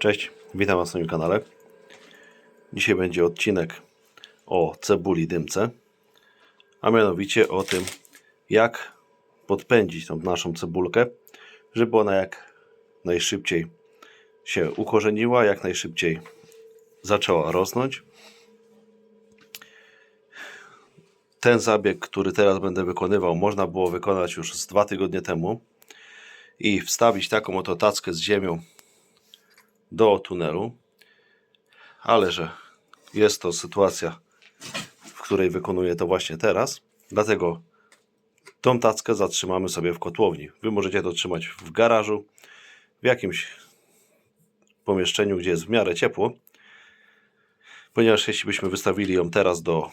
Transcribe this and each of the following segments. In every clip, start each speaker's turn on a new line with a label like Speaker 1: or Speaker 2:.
Speaker 1: Cześć, witam Was na moim kanale. Dzisiaj będzie odcinek o cebuli dymce, a mianowicie o tym, jak podpędzić tą naszą cebulkę, żeby ona jak najszybciej się ukorzeniła, jak najszybciej zaczęła rosnąć. Ten zabieg, który teraz będę wykonywał, można było wykonać już z dwa tygodnie temu i wstawić taką oto tackę z ziemią do tunelu, ale że jest to sytuacja, w której wykonuję to właśnie teraz, dlatego tą tackę zatrzymamy sobie w kotłowni. Wy możecie to trzymać w garażu, w jakimś pomieszczeniu, gdzie jest w miarę ciepło, ponieważ jeśli byśmy wystawili ją teraz do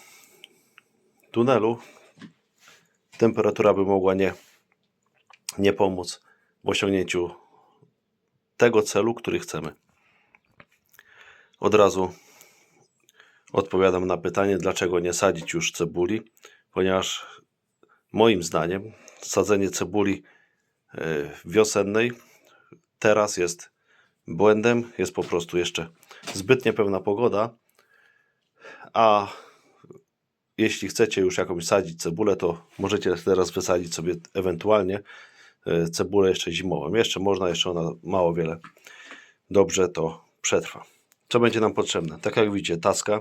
Speaker 1: tunelu, temperatura by mogła nie, nie pomóc w osiągnięciu tego celu, który chcemy. Od razu odpowiadam na pytanie, dlaczego nie sadzić już cebuli, ponieważ moim zdaniem sadzenie cebuli e, wiosennej teraz jest błędem, jest po prostu jeszcze zbyt niepewna pogoda, a jeśli chcecie już jakąś sadzić cebulę, to możecie teraz wysadzić sobie ewentualnie e, cebulę jeszcze zimową. Jeszcze można, jeszcze ona mało wiele dobrze to przetrwa. Co będzie nam potrzebne? Tak jak widzicie, taska.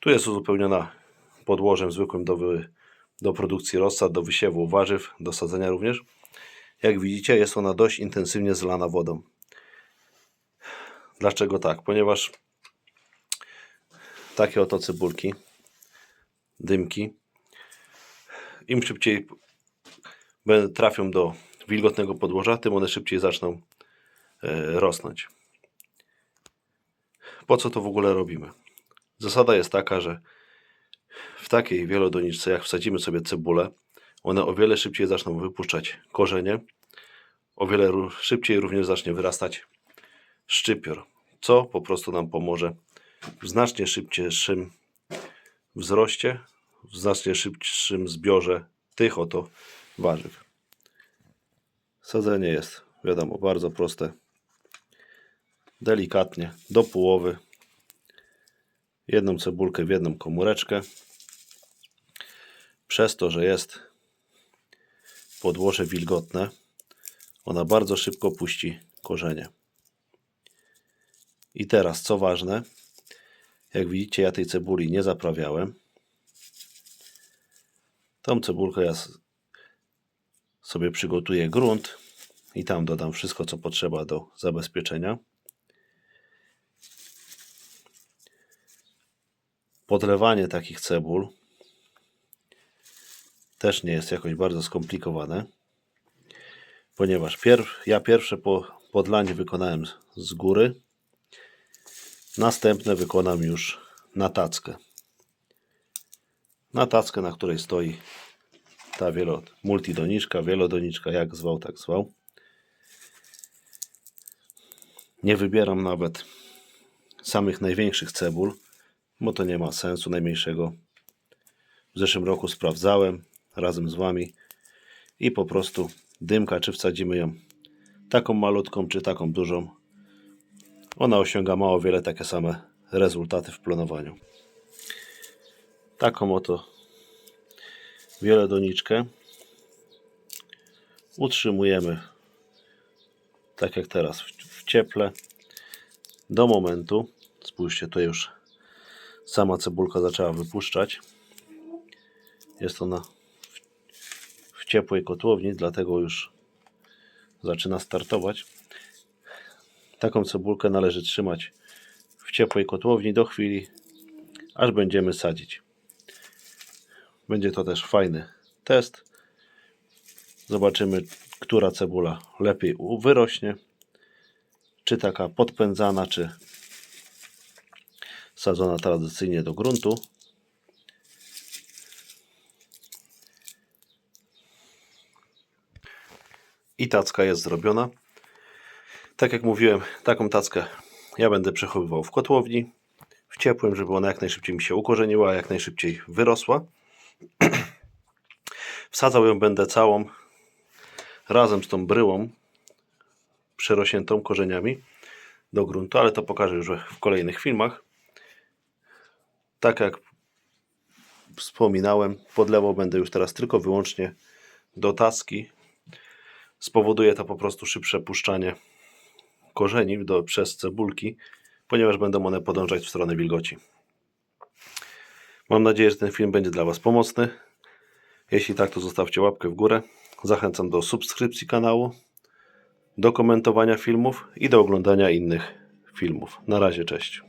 Speaker 1: Tu jest uzupełniona podłożem zwykłym do, wy, do produkcji rozsad, do wysiewu warzyw, do sadzenia również. Jak widzicie, jest ona dość intensywnie zlana wodą. Dlaczego tak? Ponieważ takie oto cebulki, dymki, im szybciej trafią do wilgotnego podłoża, tym one szybciej zaczną e, rosnąć. Po co to w ogóle robimy? Zasada jest taka, że w takiej wielodoniczce, jak wsadzimy sobie cebulę, one o wiele szybciej zaczną wypuszczać korzenie, o wiele szybciej również zacznie wyrastać szczypior, co po prostu nam pomoże w znacznie szybciejszym wzroście, w znacznie szybszym zbiorze tych oto warzyw. Sadzenie jest, wiadomo, bardzo proste. Delikatnie, do połowy. Jedną cebulkę w jedną komóreczkę. Przez to, że jest podłoże wilgotne, ona bardzo szybko puści korzenie. I teraz, co ważne, jak widzicie, ja tej cebuli nie zaprawiałem. Tą cebulkę ja sobie przygotuję grunt i tam dodam wszystko, co potrzeba do zabezpieczenia. Podlewanie takich cebul też nie jest jakoś bardzo skomplikowane, ponieważ pierw, ja pierwsze po, podlanie wykonałem z- góry, następne wykonam już na tackę. Na tackę, na której stoi ta wielo, multidoniczka, wielodoniczka, jak zwał, tak zwał. Nie wybieram nawet samych największych cebul, bo to nie ma sensu najmniejszego. W zeszłym roku sprawdzałem razem z Wami i po prostu dymka, czy wsadzimy ją taką malutką, czy taką dużą, ona osiąga mało wiele takie same rezultaty w plonowaniu. Taką oto wielodoniczkę utrzymujemy tak jak teraz w cieple do momentu spójrzcie to już sama cebulka zaczęła wypuszczać jest ona w, w ciepłej kotłowni dlatego już zaczyna startować taką cebulkę należy trzymać w ciepłej kotłowni do chwili aż będziemy sadzić będzie to też fajny test. Zobaczymy, która cebula lepiej wyrośnie. Czy taka podpędzana, czy sadzona tradycyjnie do gruntu. I tacka jest zrobiona. Tak jak mówiłem, taką tackę ja będę przechowywał w kotłowni, w ciepłym, żeby ona jak najszybciej mi się ukorzeniła, jak najszybciej wyrosła. Wsadzał ją będę całą razem z tą bryłą przerośniętą korzeniami do gruntu, ale to pokażę już w kolejnych filmach. Tak jak wspominałem, podlewał będę już teraz tylko wyłącznie do taski. Spowoduje to po prostu szybsze puszczanie korzeni do, przez cebulki, ponieważ będą one podążać w stronę wilgoci. Mam nadzieję, że ten film będzie dla Was pomocny. Jeśli tak, to zostawcie łapkę w górę. Zachęcam do subskrypcji kanału, do komentowania filmów i do oglądania innych filmów. Na razie, cześć.